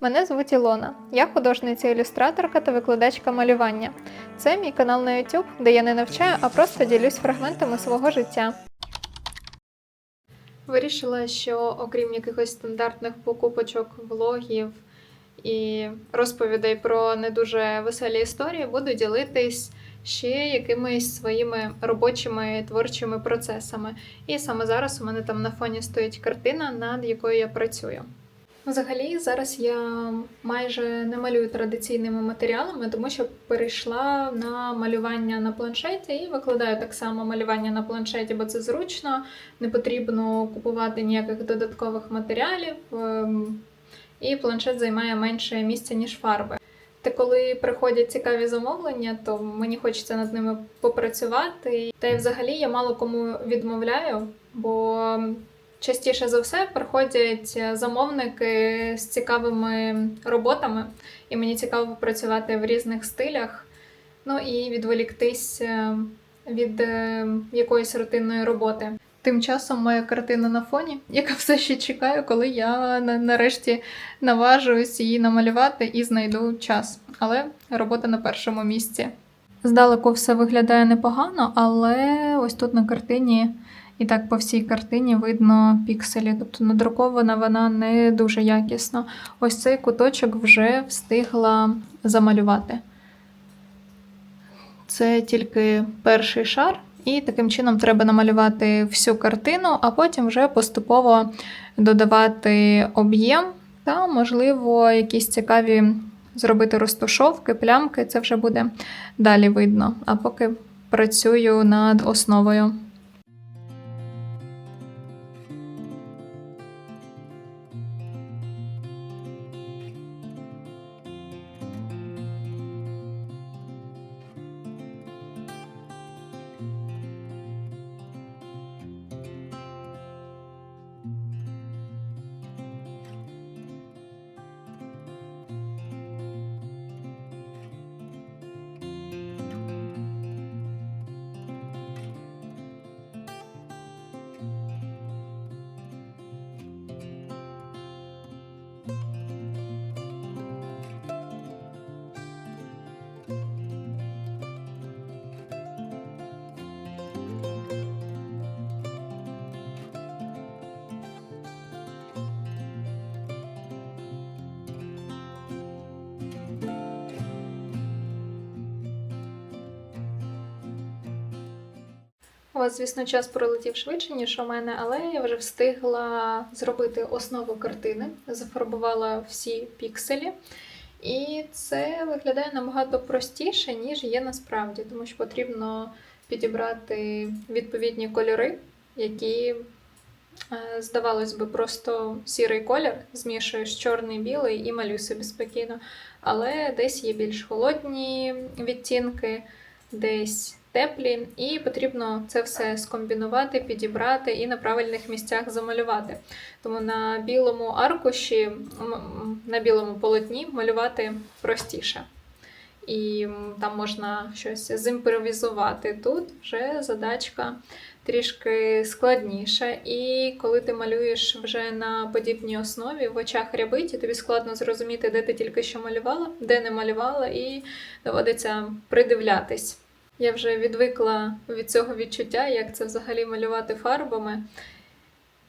Мене звуть Ілона. Я художниця-ілюстраторка та викладачка малювання. Це мій канал на YouTube, де я не навчаю, а просто ділюсь фрагментами свого життя. Вирішила, що окрім якихось стандартних покупочок, влогів і розповідей про не дуже веселі історії, буду ділитись ще якимись своїми робочими творчими процесами. І саме зараз у мене там на фоні стоїть картина, над якою я працюю. Взагалі, зараз я майже не малюю традиційними матеріалами, тому що перейшла на малювання на планшеті і викладаю так само малювання на планшеті, бо це зручно, не потрібно купувати ніяких додаткових матеріалів, ем, і планшет займає менше місця, ніж фарби. Та коли приходять цікаві замовлення, то мені хочеться над ними попрацювати. Та й взагалі я мало кому відмовляю, бо частіше за все приходять замовники з цікавими роботами, і мені цікаво працювати в різних стилях. Ну і відволіктись е, від е, якоїсь рутинної роботи. Тим часом моя картина на фоні, яка все ще чекає, коли я нарешті наважуюсь її намалювати і знайду час. Але робота на першому місці. Здалеку все виглядає непогано, але ось тут на картині, і так по всій картині видно пікселі. Тобто надрукована вона не дуже якісно. Ось цей куточок вже встигла замалювати. Це тільки перший шар, і таким чином треба намалювати всю картину, а потім вже поступово додавати об'єм та, можливо, якісь цікаві зробити розтушовки, плямки. Це вже буде далі видно. А поки працюю над основою. У вас, звісно, час пролетів швидше, ніж у мене, але я вже встигла зробити основу картини, зафарбувала всі пікселі. І це виглядає набагато простіше, ніж є насправді, тому що потрібно підібрати відповідні кольори, які, е, здавалось би, просто сірий колір, змішуєш чорний білий і малюй собі спокійно. Але десь є більш холодні відтінки, десь теплі, і потрібно це все скомбінувати, підібрати і на правильних місцях замалювати. Тому на білому аркуші, на білому полотні малювати простіше. І там можна щось зімпровізувати. Тут вже задачка трішки складніша. І коли ти малюєш вже на подібній основі, в очах рябить, і тобі складно зрозуміти, де ти тільки що малювала, де не малювала, і доводиться придивлятись. Я вже відвикла від цього відчуття, як це взагалі малювати фарбами.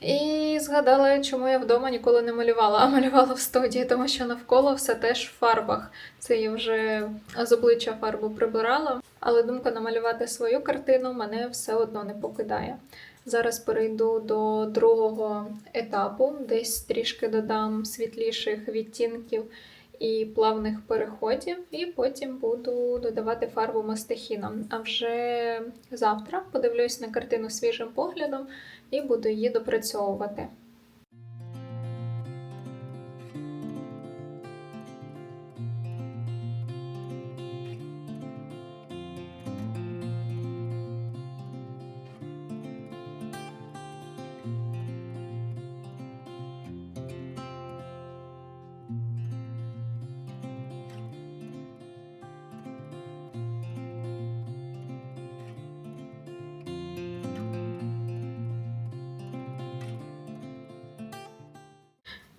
І згадала, чому я вдома ніколи не малювала, а малювала в студії, тому що навколо все теж в фарбах. Це я вже з обличчя фарбу прибирала, але думка намалювати свою картину мене все одно не покидає. Зараз перейду до другого етапу, десь трішки додам світліших відтінків і плавних переходів, і потім буду додавати фарбу мастихіном. А вже завтра подивлюсь на картину свіжим поглядом і буду її допрацьовувати.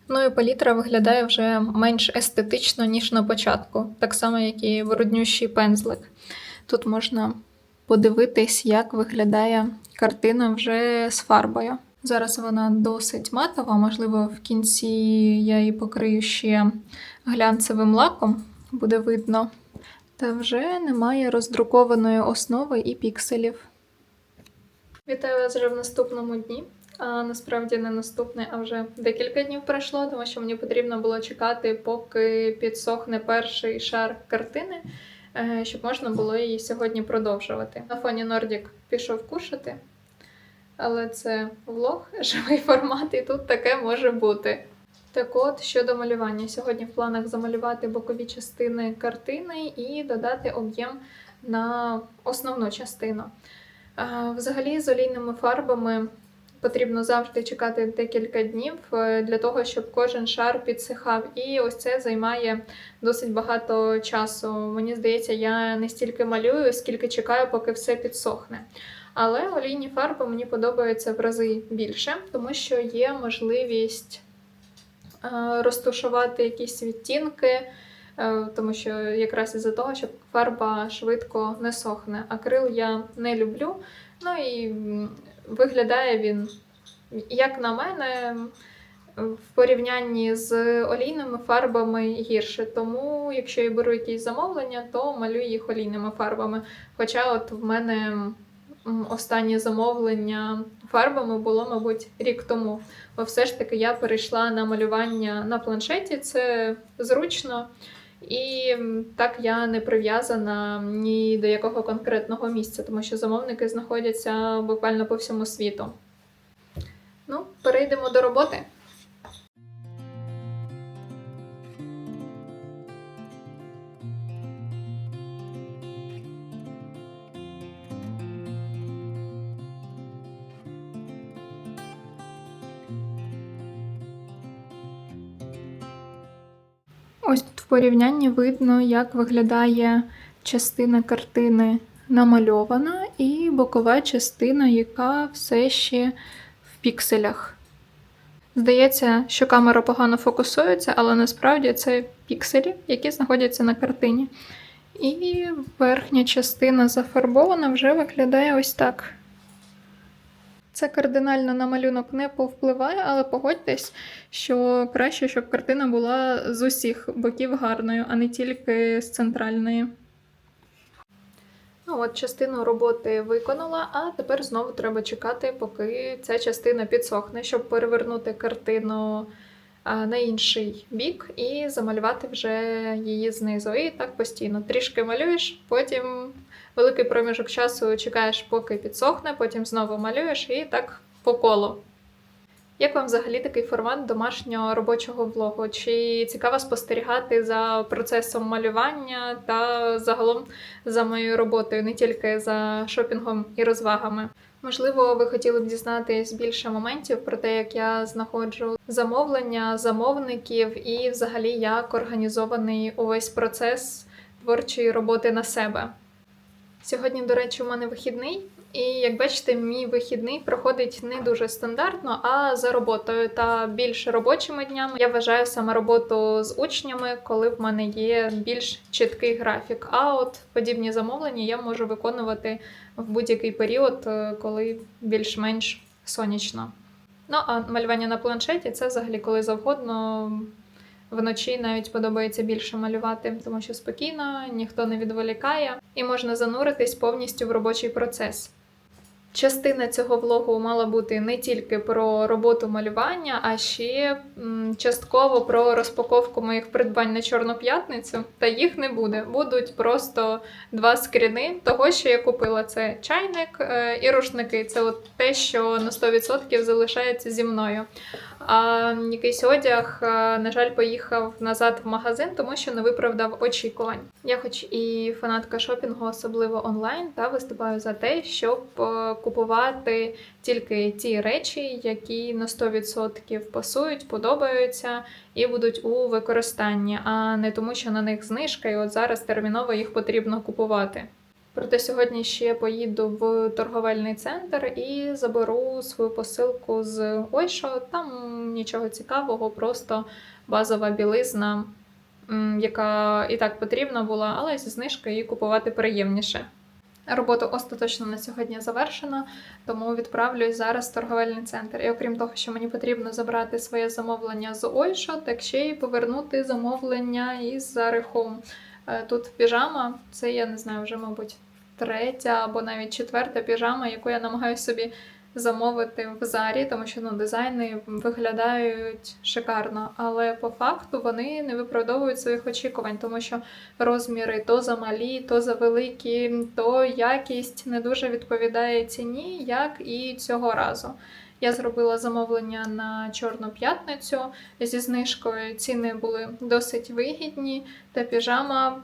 Ну і палітра виглядає вже менш естетично, ніж на початку, так само, як і бруднющий пензлик. Тут можна подивитись, як виглядає картина вже з фарбою. Зараз вона досить матова, можливо, в кінці я її покрию ще глянцевим лаком, буде видно. Та вже немає роздрукованої основи і пікселів. Вітаю вас вже в наступному дні. А насправді не наступне, а вже декілька днів пройшло, тому що мені потрібно було чекати, поки підсохне перший шар картини, е, щоб можна було її сьогодні продовжувати. На фоні Нордік пішов кушати, але це влог, живий формат, і тут таке може бути. Так от, щодо малювання. Сьогодні в планах замалювати бокові частини картини і додати об'єм на основну частину. Взагалі, з олійними фарбами потрібно завжди чекати декілька днів е, для того, щоб кожен шар підсихав. І ось це займає досить багато часу. Мені здається, я не стільки малюю, скільки чекаю, поки все підсохне. Але олійні фарби мені подобаються в рази більше, тому що є можливість е, розтушувати якісь відтінки. е, Тому що якраз із-за того, щоб фарба швидко не сохне. Акрил я не люблю. Ну і виглядає він, як на мене, в порівнянні з олійними фарбами гірше. Тому, якщо я беру якісь замовлення, то малюю їх олійними фарбами. Хоча от в мене останнє замовлення фарбами було, мабуть, рік тому. Бо все ж таки я перейшла на малювання на планшеті, це зручно. І так я не прив'язана ні до якого конкретного місця, тому що замовники знаходяться буквально по всьому світу. Ну, перейдемо до роботи. Порівнянні видно, як виглядає частина картини намальована, і бокова частина, яка все ще в пікселях. Здається, що камера погано фокусується, але насправді це пікселі, які знаходяться на картині. І верхня частина зафарбована вже виглядає ось так. Це кардинально на малюнок не повпливає, але погодьтесь, що краще, щоб картина була з усіх боків гарною, а не тільки з центральної. Ну, от частину роботи виконала, а тепер знову треба чекати, поки ця частина підсохне, щоб перевернути картину на інший бік і замалювати вже її знизу. І так постійно. Трішки малюєш, потім великий проміжок часу чекаєш, поки підсохне, потім знову малюєш і так по колу. Як вам взагалі такий формат домашнього робочого влогу? Чи цікаво спостерігати за процесом малювання та загалом за моєю роботою, не тільки за шопінгом і розвагами? Можливо, ви хотіли б дізнатись більше моментів про те, як я знаходжу замовлення, замовників і взагалі як організований увесь процес творчої роботи на себе. Сьогодні, до речі, у мене вихідний, і як бачите, мій вихідний проходить не дуже стандартно, а за роботою та більш робочими днями. Я вважаю саме роботу з учнями, коли в мене є більш чіткий графік. А от подібні замовлення я можу виконувати в будь-який період, е, коли більш-менш сонячно. Ну а малювання на планшеті це взагалі коли завгодно. Вночі навіть подобається більше малювати, тому що спокійно, ніхто не відволікає, і можна зануритись повністю в робочий процес. Частина цього влогу мала бути не тільки про роботу малювання, а ще частково про розпаковку моїх придбань на Чорну п'ятницю. Та їх не буде. Будуть просто два скріни того, що я купила. Це чайник е, і рушники. Це от те, що на 100% залишається зі мною. А якийсь одяг, е, на жаль, поїхав назад в магазин, тому що не виправдав очікувань. Я, хоч і фанатка шопінгу, особливо онлайн, та виступаю за те, щоб е, купувати тільки ті речі, які на 100% пасують, подобаються і будуть у використанні, а не тому, що на них знижка, і от зараз терміново їх потрібно купувати. Проте сьогодні ще поїду в торговельний центр і заберу свою посилку з Ойшо. Там нічого цікавого, просто базова білизна, яка і так потрібна була, але зі знижкою її купувати приємніше. Робота остаточно на сьогодні завершена, тому відправлюсь зараз в торговельний центр. І окрім того, що мені потрібно забрати своє замовлення з Ойшо, так ще й повернути замовлення із Zara Home. Е, Тут піжама, це я не знаю, вже, мабуть, третя або навіть четверта піжама, яку я намагаюся собі замовити в Зарі, тому що ну, дизайни виглядають шикарно, але по факту вони не виправдовують своїх очікувань, тому що розміри то замалі, то завеликі, то якість не дуже відповідає ціні, як і цього разу. Я зробила замовлення на Чорну п'ятницю зі знижкою. Ціни були досить вигідні, та піжама,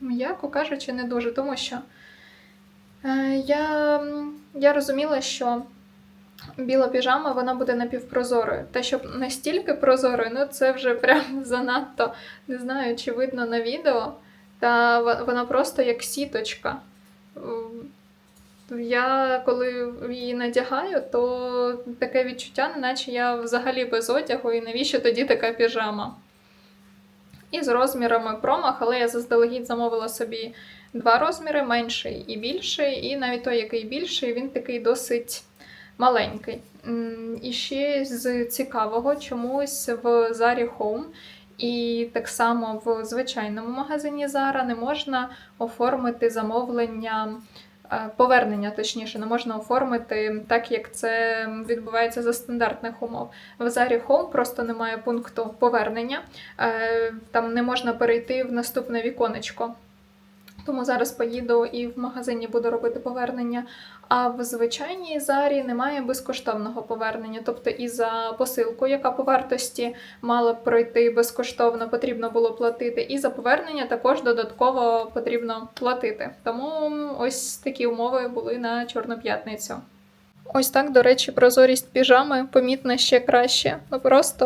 м'яко кажучи, не дуже, тому що е, я, я розуміла, що біла піжама вона буде напівпрозорою. Та щоб настільки прозорою, ну це вже прям занадто не знаю, чи видно на відео. Та вона просто як сіточка. Я коли її надягаю, то таке відчуття, неначе я взагалі без одягу, і навіщо тоді така піжама? І з розмірами промах, але я заздалегідь замовила собі два розміри, менший і більший, і навіть той, який більший, він такий досить маленький. І ще з цікавого чомусь в Zara Home і так само в звичайному магазині Zara не можна оформити замовлення. Е, Повернення, точніше, не можна оформити так, як це відбувається за стандартних умов. В Zara Home просто немає пункту повернення, е, там не можна перейти в наступне віконечко. Тому зараз поїду і в магазині буду робити повернення. А в звичайній зарі немає безкоштовного повернення. Тобто і за посилку, яка по вартості мала б пройти безкоштовно, потрібно було платити. І за повернення також додатково потрібно платити. Тому ось такі умови були на Чорну п'ятницю. Ось так, до речі, прозорість піжами помітна ще краще. Ну просто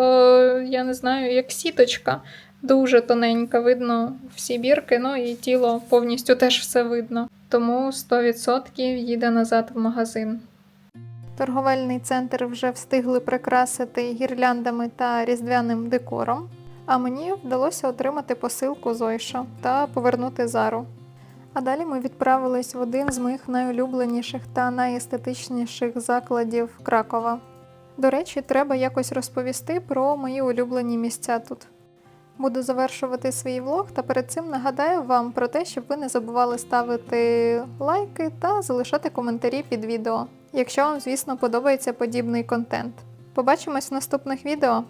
я не знаю, як сіточка. Дуже тоненька, видно всі бірки, ну і тіло повністю теж все видно. Тому 100% їде назад в магазин. Торговельний центр вже встигли прикрасити гірляндами та різдвяним декором. А мені вдалося отримати посилку Зойша та повернути зару. А далі ми відправились в один з моїх найулюбленіших та найестетичніших закладів Кракова. До речі, треба якось розповісти про мої улюблені місця тут. Буду завершувати свій влог та перед цим нагадаю вам про те, щоб ви не забували ставити лайки та залишати коментарі під відео, якщо вам, звісно, подобається подібний контент. Побачимось в наступних відео!